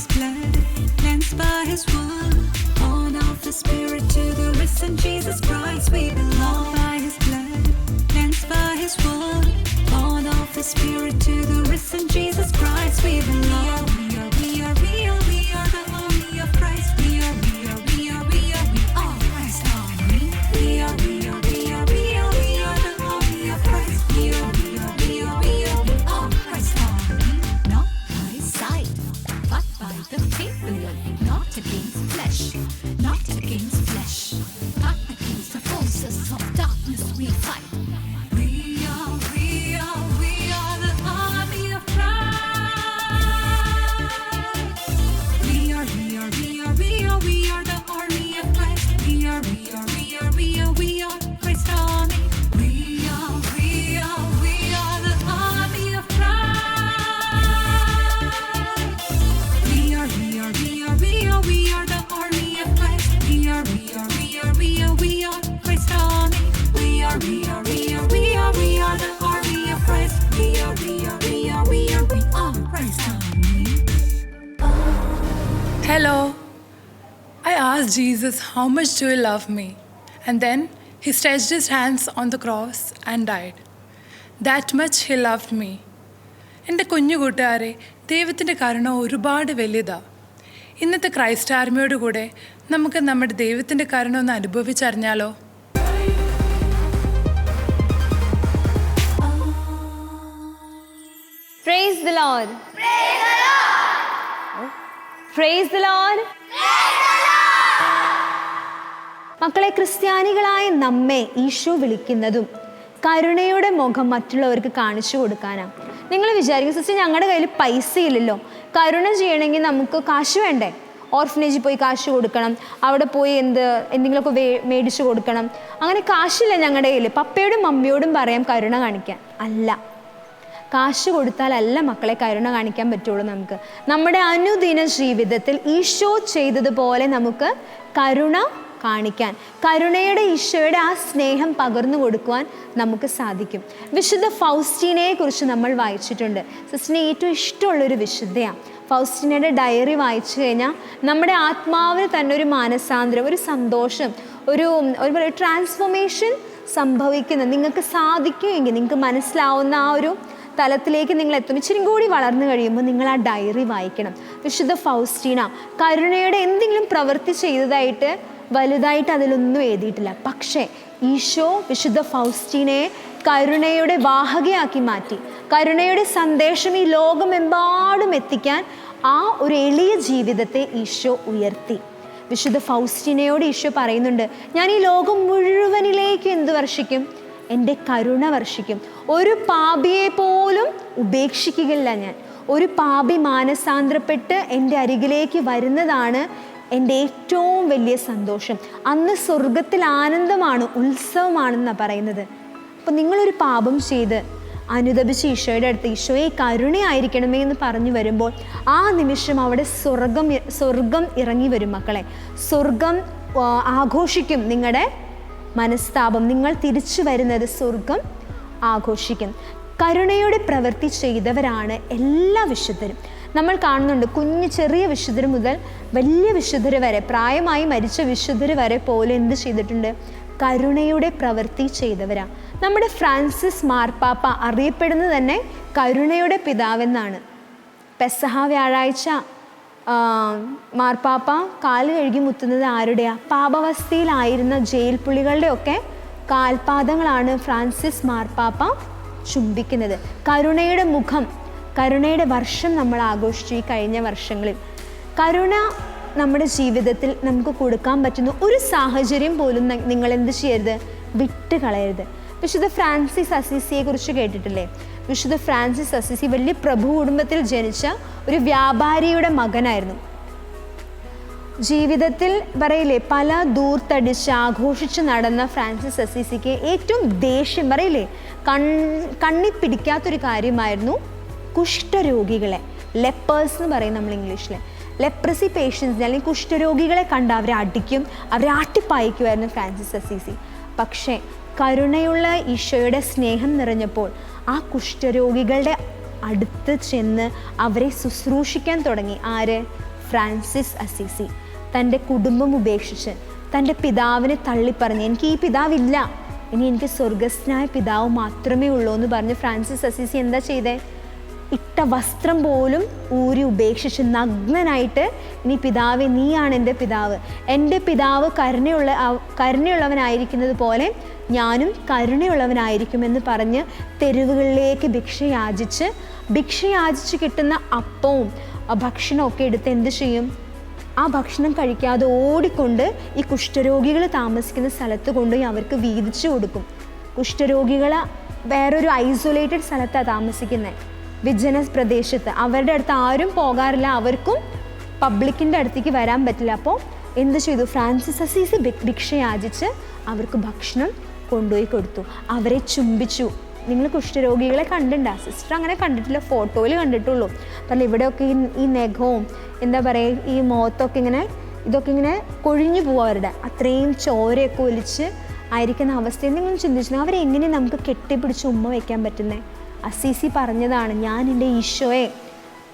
his blood, cleansed by his wound. Born of the Spirit to the risen Jesus Christ. We belong by his blood, cleansed by his wound. Born of the Spirit to the risen Jesus Christ. We belong. Not against flesh, not against flesh, but against the forces of darkness we fight. We are, we Hello. I asked Jesus, How much do you love me? And then he stretched his hands on the cross and died. That much he loved me. എന്റെ കുഞ്ഞു കൂട്ടുകാരെ ദൈവത്തിന്റെ കരുണ ഒരുപാട് വലുതാണ് ഇന്നത്തെ Christ ആർമിയോട് കൂടെ നമുക്ക് നമ്മുടെ ദൈവത്തിന്റെ കരുണ ഒന്ന് അനുഭവിച്ചറിഞ്ഞാലോ Praise the Lord. Praise the Lord മക്കളെ ക്രിസ്ത്യാനികളായ നമ്മെ ഈശോ വിളിക്കുന്നതും കരുണയുടെ മുഖം മറ്റുള്ളവർക്ക് കാണിച്ചു കൊടുക്കാനാണ് നിങ്ങൾ വിചാരിക്കും സിസ്റ്റർ ഞങ്ങളുടെ കയ്യിൽ പൈസ ഇല്ലല്ലോ കരുണ ചെയ്യണമെങ്കിൽ നമുക്ക് കാശ് വേണ്ടേ? ഓർഫനേജിൽ പോയി കാശ് കൊടുക്കണം. അവിടെ പോയി എന്ത് എന്തെങ്കിലുമൊക്കെ വേ മേടിച്ചു കൊടുക്കണം. അങ്ങനെ കാശില്ല ഞങ്ങളുടെ കയ്യിൽ. പപ്പയോടും മമ്മിയോടും പറയാം കരുണ കാണിക്കാൻ. അല്ല. കാശ് കൊടുത്താലല്ല മക്കളെ കരുണ കാണിക്കാൻ പറ്റുള്ളൂ നമുക്ക്. നമ്മുടെ അനുദിന ജീവിതത്തിൽ ഈശോ ചെയ്തതുപോലെ നമുക്ക് കരുണ കാണിക്കാൻ കരുണയുടെ ഈശോയുടെ ആ സ്നേഹം പകർന്നു കൊടുക്കുവാൻ നമുക്ക് സാധിക്കും. വിശുദ്ധ ഫൗസ്റ്റീനയെ കുറിച്ച് നമ്മൾ വായിച്ചിട്ടുണ്ട്. സിസ്റ്റിന് ഏറ്റവും ഇഷ്ടമുള്ളൊരു വിശുദ്ധയാണ് ഫൗസ്റ്റീനയുടെ ഡയറി വായിച്ചു കഴിഞ്ഞാൽ നമ്മുടെ ആത്മാവിന് തന്നെ ഒരു മാനസാന്തരം ഒരു സന്തോഷം ഒരു ഒരു ട്രാൻസ്ഫോർമേഷൻ സംഭവിക്കുന്നത് നിങ്ങൾക്ക് സാധിക്കുമെങ്കിൽ നിങ്ങൾക്ക് മനസ്സിലാവുന്ന ആ ഒരു തലത്തിലേക്ക് നിങ്ങൾ എത്തും. ഇച്ചിരി കൂടി വളർന്നു കഴിയുമ്പോൾ നിങ്ങൾ ആ ഡയറി വായിക്കണം. വിശുദ്ധ ഫൗസ്റ്റീന കരുണയുടെ എന്തെങ്കിലും പ്രവൃത്തി ചെയ്തതായിട്ട് വലുതായിട്ട് അതിലൊന്നും എഴുതിയിട്ടില്ല. പക്ഷേ ഈശോ വിശുദ്ധ ഫൗസ്റ്റീനയെ കരുണയുടെ വാഹകയാക്കി മാറ്റി. കരുണയുടെ സന്ദേശം ഈ ലോകമെമ്പാടും എത്തിക്കാൻ ആ ഒരു എളിയ ജീവിതത്തെ ഈശോ ഉയർത്തി. വിശുദ്ധ ഫൗസ്റ്റിനയോട് ഈശോ പറയുന്നുണ്ട് ഞാൻ ഈ ലോകം മുഴുവനിലേക്ക് എന്ത് വർഷിക്കും? എന്റെ കരുണ വർഷിക്കും. ഒരു പാപിയെ പോലും ഉപേക്ഷിക്കുകയില്ല ഞാൻ. ഒരു പാപി മാനസാന്തരപ്പെട്ട് എന്റെ അരികിലേക്ക് വരുന്നതാണ് എന്റെ ഏറ്റവും വലിയ സന്തോഷം. അന്ന് സ്വർഗത്തിൽ ആനന്ദമാണ് ഉത്സവമാണെന്നാണ് പറയുന്നത്. അപ്പോൾ നിങ്ങളൊരു പാപം ചെയ്ത് അനുദപിച്ച് ഈശോയുടെ അടുത്ത് ഈശോയെ കരുണയായിരിക്കണമേ എന്ന് പറഞ്ഞു വരുമ്പോൾ ആ നിമിഷം അവിടെ സ്വർഗം സ്വർഗം ഇറങ്ങി വരും മക്കളെ. സ്വർഗം ആഘോഷിക്കും നിങ്ങളുടെ മനസ്താപം നിങ്ങൾ തിരിച്ചു വരുന്നത് സ്വർഗം ആഘോഷിക്കും. കരുണയുടെ പ്രവൃത്തി ചെയ്തവരാണ് എല്ലാ വിശുദ്ധരും. നമ്മൾ കാണുന്നുണ്ട് കുഞ്ഞു ചെറിയ വിശുദ്ധർ മുതൽ വലിയ വിശുദ്ധർ വരെ പ്രായമായി മരിച്ച വിശുദ്ധർ വരെ പോലെ എന്ത് ചെയ്തിട്ടുണ്ട്? കരുണയുടെ പ്രവൃത്തി ചെയ്തവരാണ് നമ്മുടെ ഫ്രാൻസിസ് മാർപ്പാപ്പ അറിയപ്പെടുന്നത് തന്നെ കരുണയുടെ പിതാവെന്നാണ്. പെസഹ വ്യാഴാഴ്ച മാർപ്പാപ്പ കാൽ കഴുകി മുത്തുന്നത് ആരുടെയാ? പാപവസ്ഥയിലായിരുന്ന ജയിൽ പുള്ളികളുടെയൊക്കെ കാൽപാദങ്ങളാണ് ഫ്രാൻസിസ് മാർപ്പാപ്പ ചുംബിക്കുന്നത്. കരുണയുടെ മുഖം കരുണയുടെ വർഷം നമ്മൾ ആഘോഷിച്ചു ഈ കഴിഞ്ഞ വർഷങ്ങളിൽ. കരുണ നമ്മുടെ ജീവിതത്തിൽ നമുക്ക് കൊടുക്കാൻ പറ്റുന്ന ഒരു സാഹചര്യം പോലും നിങ്ങൾ എന്ത് ചെയ്യരുത്? വിട്ട് കളയരുത് വിശുദ്ധ ഫ്രാൻസിസ് അസീസിയെ കുറിച്ച് കേട്ടിട്ടില്ലേ? വിശുദ്ധ ഫ്രാൻസിസ് അസിസി വലിയ പ്രഭു കുടുംബത്തിൽ ജനിച്ച ഒരു വ്യാപാരിയുടെ മകനായിരുന്നു. ജീവിതത്തിൽ പറയില്ലേ പല ദൂർത്തടിച്ച് ആഘോഷിച്ച് നടന്ന ഫ്രാൻസിസ് അസീസിക്ക് ഏറ്റവും ദേഷ്യം പറയില്ലേ കൺ കണ്ണി പിടിക്കാത്തൊരു കാര്യമായിരുന്നു കുഷ്ഠരോഗികളെ. ലെപ്പേഴ്സ് എന്ന് പറയും നമ്മൾ ഇംഗ്ലീഷിൽ ലെപ്രസി പേഷ്യൻസിനെ അല്ലെങ്കിൽ കുഷ്ഠരോഗികളെ കണ്ട് അവരെ അടിക്കും അവരെ ആട്ടിപ്പായിക്കുമായിരുന്നു ഫ്രാൻസിസ് അസീസി. പക്ഷേ കരുണയുള്ള ഈശോയുടെ സ്നേഹം നിറഞ്ഞപ്പോൾ ആ കുഷ്ഠരോഗികളുടെ അടുത്ത് ചെന്ന് അവരെ ശുശ്രൂഷിക്കാൻ തുടങ്ങി. ആര്? Francis Assisi. തന്റെ കുടുംബം ഉപേക്ഷിച്ച് തന്റെ പിതാവിനെ തള്ളിപ്പറഞ്ഞ് എനിക്ക് ഈ പിതാവില്ല. ഇനി എനിക്ക് സ്വർഗസ്നായ പിതാവ് മാത്രമേ ഉള്ളൂ എന്ന് പറഞ്ഞ് ഫ്രാൻസിസ് അസീസി എന്താ ചെയ്തേ? ഇട്ട വസ്ത്രം പോലും ഊരി ഉപേക്ഷിച്ച് നഗ്നനായിട്ട് നീ പിതാവെ നീയാണ് എന്റെ പിതാവ്. എന്റെ പിതാവ് കരുണയുള്ള കരുണയുള്ളവനായിരിക്കുന്നത് പോലെ ഞാനും കരുണയുള്ളവനായിരിക്കുമെന്ന് പറഞ്ഞ് തെരുവുകളിലേക്ക് ഭിക്ഷ യാചിച്ച് ഭിക്ഷ യാചിച്ച് കിട്ടുന്ന അപ്പവും ഭക്ഷണമൊക്കെ എടുത്ത് എന്ത് ചെയ്യും? ആ ഭക്ഷണം കഴിക്കാതെ ഓടിക്കൊണ്ട് ഈ കുഷ്ഠരോഗികൾ താമസിക്കുന്ന സ്ഥലത്ത് കൊണ്ടുപോയി അവർക്ക് വീതിച്ചു കൊടുക്കും. കുഷ്ഠരോഗികൾ വേറൊരു ഐസൊലേറ്റഡ് സ്ഥലത്താണ് താമസിക്കുന്നത് വിജന പ്രദേശത്ത്. അവരുടെ അടുത്ത് ആരും പോകാറില്ല. അവർക്കും പബ്ലിക്കിന്റെ അടുത്തേക്ക് വരാൻ പറ്റില്ല. അപ്പോൾ എന്ത് ചെയ്തു? ഫ്രാൻസിസ് അസീസ് ഭിക്ഷയാചിച്ച് ഭിക്ഷ യാചിച്ച് അവർക്ക് ഭക്ഷണം കൊണ്ടുപോയി കൊടുത്തു. അവരെ ചുംബിച്ചു. നിങ്ങൾ കുഷ്ഠരോഗികളെ കണ്ടിട്ടുണ്ടോ? സിസ്റ്റർ അങ്ങനെ കണ്ടിട്ടില്ല. ഫോട്ടോയിൽ കണ്ടിട്ടുള്ളൂ. കാരണം ഇവിടെയൊക്കെ ഈ ഈ നഖവും എന്താ പറയുക ഈ മുഖത്തൊക്കെ ഇങ്ങനെ ഇതൊക്കെ ഇങ്ങനെ കൊഴിഞ്ഞു പോകും അവരുടെ. അത്രയും ചോരയൊക്കെ ഒലിച്ച് ആയിരിക്കുന്ന അവസ്ഥയിൽ നിങ്ങൾ ചിന്തിച്ചു അവരെങ്ങനെ നമുക്ക് കെട്ടിപ്പിടിച്ച് ഉമ്മ വയ്ക്കാൻ പറ്റുന്നത് അസീസി പറഞ്ഞതാണ് ഞാൻ എന്റെ ഈശോയെ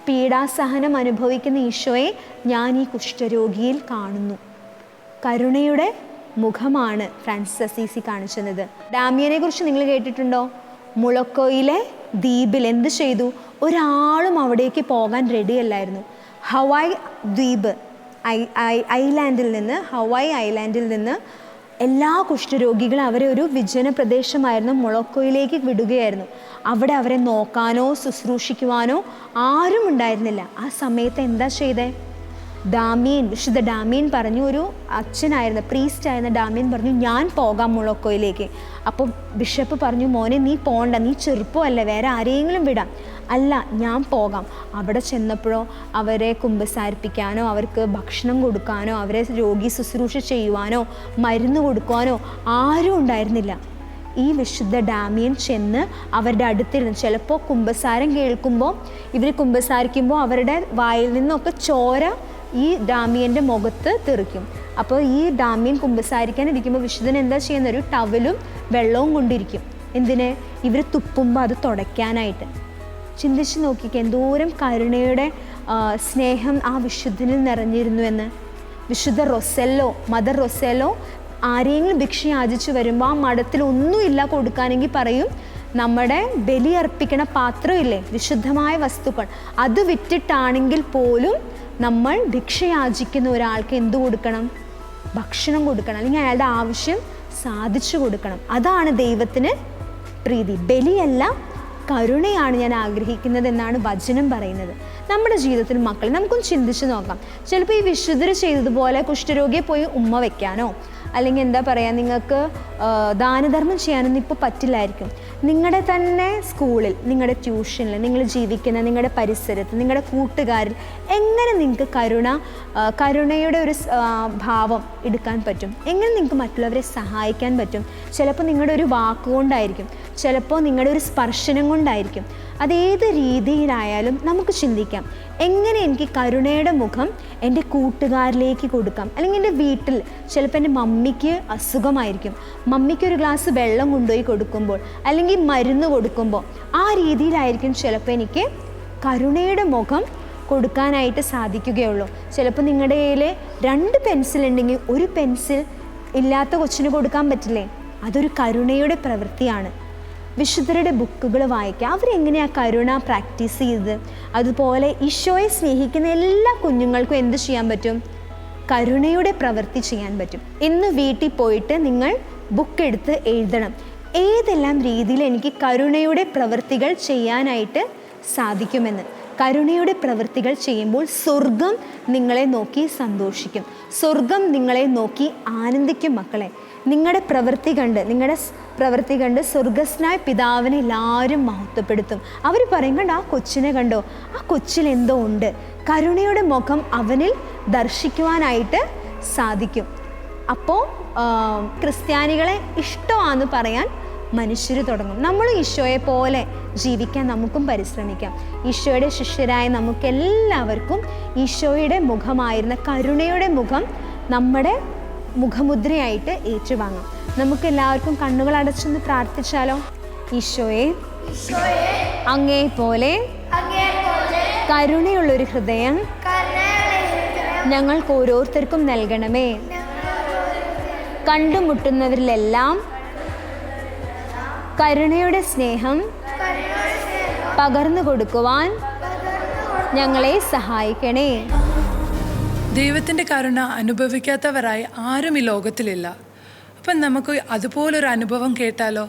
പീഡാസഹനം അനുഭവിക്കുന്ന ഈശോയെ ഞാൻ ഈ കുഷ്ഠരോഗിയിൽ കാണുന്നു കരുണയുടെ മുഖമാണ് ഫ്രാൻസിസ് അസീസി കാണിച്ചത് ഡാമിയനെ കുറിച്ച് നിങ്ങൾ കേട്ടിട്ടുണ്ടോ മുളക്കോയിലെ ദ്വീപിൽ എന്ത് ചെയ്തു ഒരാളും അവിടേക്ക് പോകാൻ റെഡിയല്ലായിരുന്നു ഹവായ് ദ്വീപ് ഐ ഐ ഐലാൻഡിൽ നിന്ന് ഹവായ് ഐലാൻഡിൽ നിന്ന് എല്ലാ കുഷ്ഠരോഗികളും അവരെ ഒരു വിജന പ്രദേശമായിരുന്നു. മുളക്കോയിലേക്ക് വിടുകയായിരുന്നു. അവിടെ അവരെ നോക്കാനോ ശുശ്രൂഷിക്കുവാനോ ആരും ഉണ്ടായിരുന്നില്ല. ആ സമയത്ത് എന്താ ചെയ്തേ? ഡാമിയൻ വിശുദ്ധ ഡാമിയൻ പറഞ്ഞു ഒരു അച്ഛനായിരുന്ന പ്രീസ്റ്റ് ആയിരുന്ന ഡാമിയൻ പറഞ്ഞു ഞാൻ പോകാം മുളക്കോയിലേക്ക്. അപ്പോൾ ബിഷപ്പ് പറഞ്ഞു മോനെ നീ പോണ്ട നീ ചെറുപ്പമല്ല വേറെ ആരെങ്കിലും വിടാം. അല്ല ഞാൻ പോകാം. അവിടെ ചെന്നപ്പോഴോ അവരെ കുമ്പസാരിപ്പിക്കാനോ അവർക്ക് ഭക്ഷണം കൊടുക്കാനോ അവരെ രോഗി ശുശ്രൂഷ ചെയ്യുവാനോ മരുന്ന് കൊടുക്കുവാനോ ആരും ഉണ്ടായിരുന്നില്ല. ഈ വിശുദ്ധ ഡാമിയൻ ചെന്ന് അവരുടെ അടുത്തിരുന്ന് ചിലപ്പോൾ കുമ്പസാരം കേൾക്കുമ്പോൾ ഇവർ കുമ്പസാരിക്കുമ്പോൾ അവരുടെ വായിൽ നിന്നൊക്കെ ചോര ഈ ഡാമിയന്റെ മുഖത്ത് തെറിക്കും. അപ്പോൾ ഈ ഡാമിയൻ കുമ്പസാരിക്കാൻ ഇരിക്കുമ്പോൾ വിശുദ്ധൻ എന്താ ചെയ്യുന്ന ഒരു ടവലും വെള്ളവും കൊണ്ടിരിക്കും. എന്തിന്? ഇവർ തുപ്പുമ്പോൾ അത് തുടയ്ക്കാനായിട്ട്. ചിന്തിച്ച് നോക്കിക്ക് എന്തോരം കരുണയുടെ സ്നേഹം ആ വിശുദ്ധനിൽ നിറഞ്ഞിരുന്നു എന്ന്. വിശുദ്ധ റൊസെല്ലോ മദർ റൊസെല്ലോ ആരെങ്കിലും ഭിക്ഷ യാചിച്ചു വരുമ്പോൾ ആ മഠത്തിൽ ഒന്നുമില്ല കൊടുക്കാനെങ്കിൽ പറയും നമ്മുടെ ബലി അർപ്പിക്കണ പാത്രമില്ലേ വിശുദ്ധമായ വസ്തുക്കൾ. അത് വിറ്റിട്ടാണെങ്കിൽ പോലും നമ്മൾ ഭിക്ഷ യാചിക്കുന്ന ഒരാൾക്ക് എന്ത് കൊടുക്കണം? ഭക്ഷണം കൊടുക്കണം. അല്ലെങ്കിൽ അയാളുടെ ആവശ്യം സാധിച്ചു കൊടുക്കണം. അതാണ് ദൈവത്തിന് പ്രീതി. ബലിയല്ല കരുണയാണ് ഞാൻ ആഗ്രഹിക്കുന്നത് എന്നാണ് വചനം പറയുന്നത്. നമ്മുടെ ജീവിതത്തിൽ മക്കൾ നമുക്കൊന്ന് ചിന്തിച്ച് നോക്കാം. ചിലപ്പോൾ ഈ വിശുദ്ധർ ചെയ്തതുപോലെ കുഷ്ഠരോഗിയെ പോയി ഉമ്മ വയ്ക്കാനോ അല്ലെങ്കിൽ എന്താ പറയുക നിങ്ങൾക്ക് ദാനധർമ്മം ചെയ്യാനൊന്നും ഇപ്പോൾ പറ്റില്ലായിരിക്കും. നിങ്ങളുടെ തന്നെ സ്കൂളിൽ നിങ്ങളുടെ ട്യൂഷനിൽ നിങ്ങൾ ജീവിക്കുന്ന നിങ്ങളുടെ പരിസരത്ത് നിങ്ങളുടെ കൂട്ടുകാരിൽ എങ്ങനെ നിങ്ങൾക്ക് കരുണ കരുണയുടെ ഒരു ഭാവം എടുക്കാൻ പറ്റും? എങ്ങനെ നിങ്ങൾക്ക് മറ്റുള്ളവരെ സഹായിക്കാൻ പറ്റും? ചിലപ്പോൾ നിങ്ങളുടെ ഒരു വാക്കുകൊണ്ടായിരിക്കും ചിലപ്പോൾ നിങ്ങളുടെ ഒരു സ്പർശനം കൊണ്ടായിരിക്കും. അതേത് രീതിയിലായാലും നമുക്ക് ചിന്തിക്കാം. എങ്ങനെ എനിക്ക് കരുണയുടെ മുഖം എന്റെ കൂട്ടുകാരിലേക്ക് കൊടുക്കാം? അല്ലെങ്കിൽ എന്റെ വീട്ടിൽ ചിലപ്പോൾ എന്റെ മമ്മിക്ക് അസുഖമായിരിക്കും. മമ്മിക്ക് ഒരു ഗ്ലാസ് വെള്ളം കൊണ്ടുപോയി കൊടുക്കുമ്പോൾ അല്ലെങ്കിൽ മരുന്ന് കൊടുക്കുമ്പോൾ ആ രീതിയിലായിരിക്കും ചിലപ്പോൾ എനിക്ക് കരുണയുടെ മുഖം കൊടുക്കാനായിട്ട് സാധിക്കുകയുള്ളൂ. ചിലപ്പോൾ നിങ്ങളുടെ കയ്യിൽ രണ്ട് പെൻസിൽ ഉണ്ടെങ്കിൽ ഒരു പെൻസിൽ ഇല്ലാത്ത കൊച്ചിന് കൊടുക്കാൻ പറ്റില്ലേ? അതൊരു കരുണയുടെ പ്രവൃത്തിയാണ്. വിശുദ്ധരുടെ ബുക്കുകൾ വായിക്കുക അവരെങ്ങനെയാണ് കരുണ പ്രാക്ടീസ് ചെയ്തത്? അതുപോലെ ഈശോയെ സ്നേഹിക്കുന്ന എല്ലാ കുഞ്ഞുങ്ങൾക്കും എന്ത് ചെയ്യാൻ പറ്റും? കരുണയുടെ പ്രവൃത്തി ചെയ്യാൻ പറ്റും. ഇന്ന് വീട്ടിൽ പോയിട്ട് നിങ്ങൾ ബുക്ക് എടുത്ത് എഴുതണം. ഏതെല്ലാം രീതിയിൽ എനിക്ക് കരുണയുടെ പ്രവൃത്തികൾ ചെയ്യാനായിട്ട് സാധിക്കുമെന്ന്. കരുണയുടെ പ്രവൃത്തികൾ ചെയ്യുമ്പോൾ സ്വർഗം നിങ്ങളെ നോക്കി സന്തോഷിക്കും. സ്വർഗം നിങ്ങളെ നോക്കി ആനന്ദിക്കും മക്കളെ. നിങ്ങളുടെ പ്രവൃത്തി കണ്ട് നിങ്ങളുടെ പ്രവൃത്തി കണ്ട് സ്വർഗസ്നായ പിതാവിനെ എല്ലാവരും മഹത്വപ്പെടുത്തും. അവർ പറയും കണ്ടോ ആ കൊച്ചിനെ കണ്ടോ? ആ കൊച്ചിൽ എന്തോ ഉണ്ട്. കരുണയുടെ മുഖം അവനിൽ ദർശിക്കുവാനായിട്ട് സാധിക്കും. അപ്പോൾ ക്രിസ്ത്യാനികളെ ഇഷ്ടമാണെന്ന് പറയാൻ മനുഷ്യർ തുടങ്ങും. നമ്മൾ ഈശോയെ പോലെ ജീവിക്കാൻ നമുക്കും പരിശ്രമിക്കാം. ഈശോയുടെ ശിഷ്യരായ നമുക്കെല്ലാവർക്കും ഈശോയുടെ മുഖമായിരുന്ന കരുണയുടെ മുഖം നമ്മുടെ മുഖമുദ്രയായിട്ട് ഏറ്റുവാങ്ങാം. നമുക്ക് എല്ലാവർക്കും കണ്ണുകൾ അടച്ചൊന്ന് പ്രാർത്ഥിച്ചാലോ? ഈശോയെ അങ്ങേ പോലെ കരുണയുള്ളൊരു ഹൃദയം ഞങ്ങൾക്ക് ഓരോരുത്തർക്കും നൽകണമേ. കണ്ടുമുട്ടുന്നവരിലെല്ലാം കരുണയുടെ സ്നേഹം പകർന്നു കൊടുക്കുവാൻ ഞങ്ങളെ സഹായിക്കണേ. ദൈവത്തിന്റെ കരുണ അനുഭവിക്കാത്തവരായി ആരും ഈ ലോകത്തിലില്ല. അപ്പം നമുക്ക് അതുപോലൊരു അനുഭവം കേട്ടാലോ?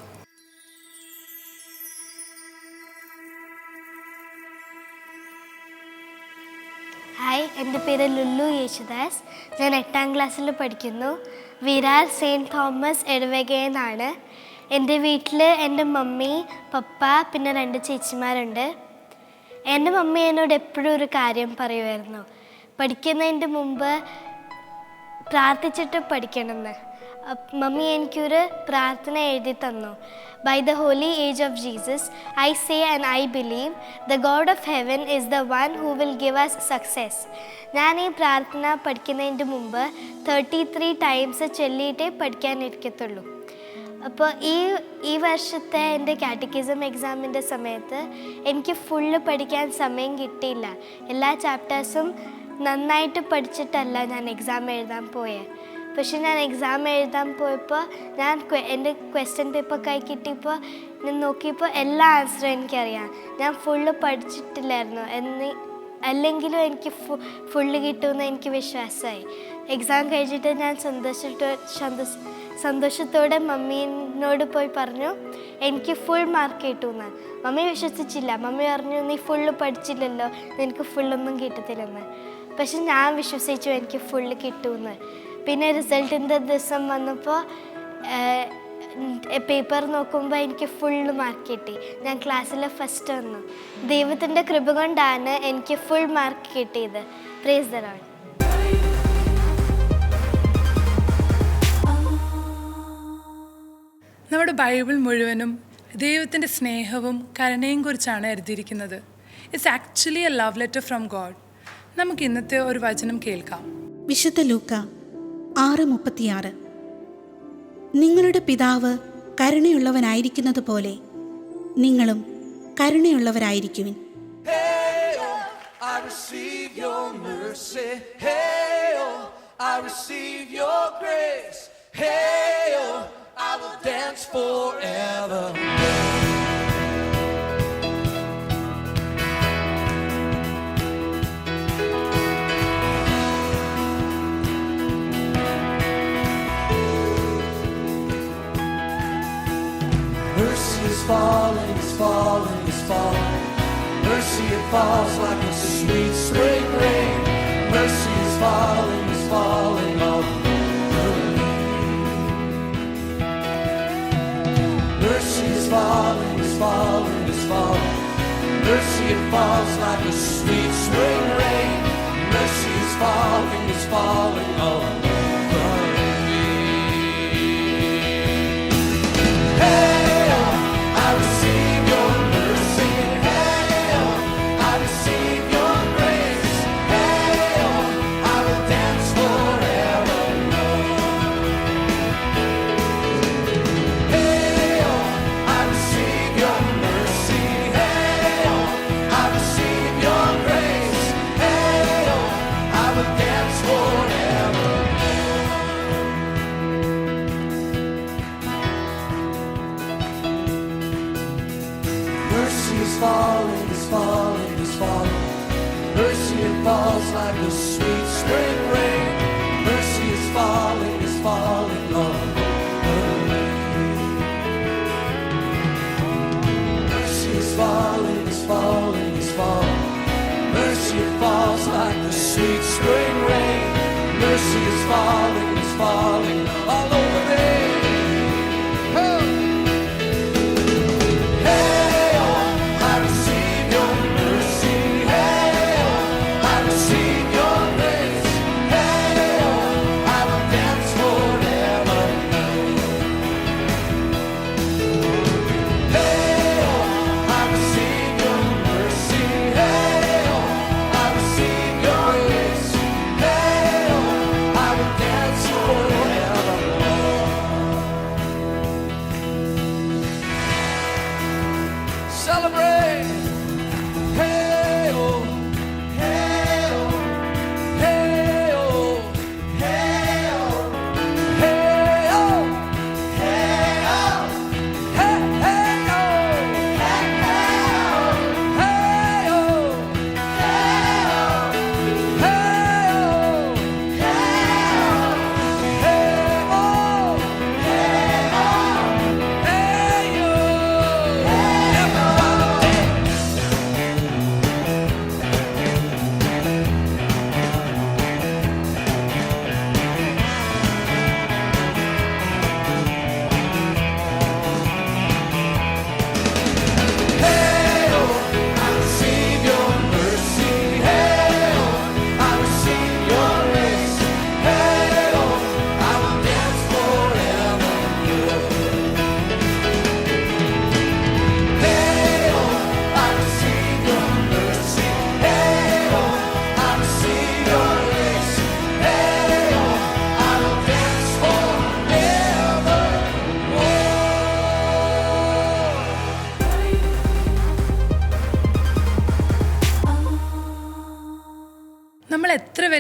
ഹായ് എന്റെ പേര് ലുല്ലു യേശുദാസ്. ഞാൻ എട്ടാം ക്ലാസ്സിൽ പഠിക്കുന്നു. വിരാൽ സെയിന്റ് തോമസ് എഴുവകയെന്നാണ് എന്റെ വീട്ടിൽ എന്റെ മമ്മി പപ്പ പിന്നെ രണ്ട് ചേച്ചിമാരുണ്ട്. എന്റെ മമ്മി എന്നോട് എപ്പോഴും ഒരു കാര്യം പറയുമായിരുന്നു. പഠിക്കുന്നതിന്റെ മുമ്പ് പ്രാർത്ഥിച്ചിട്ട് പഠിക്കണമെന്ന്. മമ്മി എനിക്കൊരു പ്രാർത്ഥന എഴുതി തന്നു. By the holy age of Jesus I say and I believe the God of heaven is the one who will give us success ഞാൻ ഈ പ്രാർത്ഥന പഠിക്കുന്നതിന്റെ മുമ്പ് തേർട്ടി ത്രീ ടൈംസ് ചൊല്ലിയിട്ടേ പഠിക്കാനിരിക്കത്തുള്ളൂ. അപ്പോൾ ഈ ഈ വർഷത്തെ എന്റെ കാറ്റക്കിസം എക്സാമിന്റെ സമയത്ത് എനിക്ക് ഫുള്ള് പഠിക്കാൻ സമയം കിട്ടിയില്ല. എല്ലാ ചാപ്റ്റേഴ്സും നന്നായിട്ട് പഠിച്ചിട്ടല്ല ഞാൻ എക്സാം എഴുതാൻ പോയത് പക്ഷെ ഞാൻ എക്സാം എഴുതാൻ പോയപ്പോൾ ഞാൻ എന്റെ ക്വസ്റ്റ്യൻ പേപ്പർ കൈ കിട്ടിയപ്പോൾ ഞാൻ നോക്കിയപ്പോൾ എല്ലാ ആൻസറും എനിക്കറിയാം. ഞാൻ ഫുള്ള് പഠിച്ചിട്ടില്ലായിരുന്നു. എന്ന് അല്ലെങ്കിലും എനിക്ക് ഫുള്ള് കിട്ടുമെന്ന് എനിക്ക് വിശ്വാസമായി. എക്സാം കഴിഞ്ഞിട്ട് ഞാൻ സന്തോഷത്തോ സന്തോഷ സന്തോഷത്തോടെ മമ്മീനോട് പോയി പറഞ്ഞു എനിക്ക് ഫുൾ മാർക്ക് കിട്ടുമെന്ന്. മമ്മി വിശ്വസിച്ചില്ല. മമ്മി പറഞ്ഞു നീ ഫുള്ള് പഠിച്ചില്ലല്ലോ. നിനക്ക് ഫുള്ളൊന്നും കിട്ടത്തില്ലെന്ന്. പക്ഷെ ഞാൻ വിശ്വസിച്ചു എനിക്ക് ഫുള്ള് കിട്ടുമെന്ന്. പിന്നെ റിസൾട്ടിന്റെ ദിവസം വന്നപ്പോൾ പേപ്പർ നോക്കുമ്പോൾ എനിക്ക് ഫുള്ള് മാർക്ക് കിട്ടി. ഞാൻ ക്ലാസ്സിലെ ഫസ്റ്റ് വന്നു. ദൈവത്തിന്റെ കൃപ കൊണ്ടാണ് എനിക്ക് ഫുൾ മാർക്ക് കിട്ടിയത്. പ്രേസ് ദ ലോഡ് നമ്മുടെ ബൈബിൾ മുഴുവനും ദൈവത്തിന്റെ സ്നേഹവും കരുണയും കുറിച്ചാണ് എഴുതിയിരിക്കുന്നത്. It's actually a love letter from God നമുക്ക് ഇന്നത്തെ ഒരു വചനം കേൾക്കാം വിശുദ്ധ ലൂക്ക ആറ് മുപ്പത്തിയാറ് നിങ്ങളുടെ പിതാവ് കരുണയുള്ളവനായിരിക്കുന്നത് പോലെ നിങ്ങളും കരുണയുള്ളവരായിരിക്കുവിൻ I receive your mercy. Hey, I receive your grace. Hey, oh, I will dance forever. Falls like a sweet spring rain. Mercy is falling, is falling on me. Mercy is falling, is falling, is falling. Mercy it falls like a sweet spring rain. Mercy is falling, is falling on me.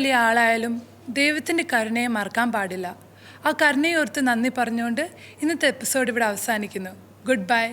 വലിയ ആളായാലും ദൈവത്തിന്റെ കരുണയെ മറക്കാൻ പാടില്ല. ആ കരുണയോർത്ത് നന്ദി പറഞ്ഞുകൊണ്ട് ഇന്നത്തെ episode ഇവിടെ അവസാനിക്കുന്നു. Good bye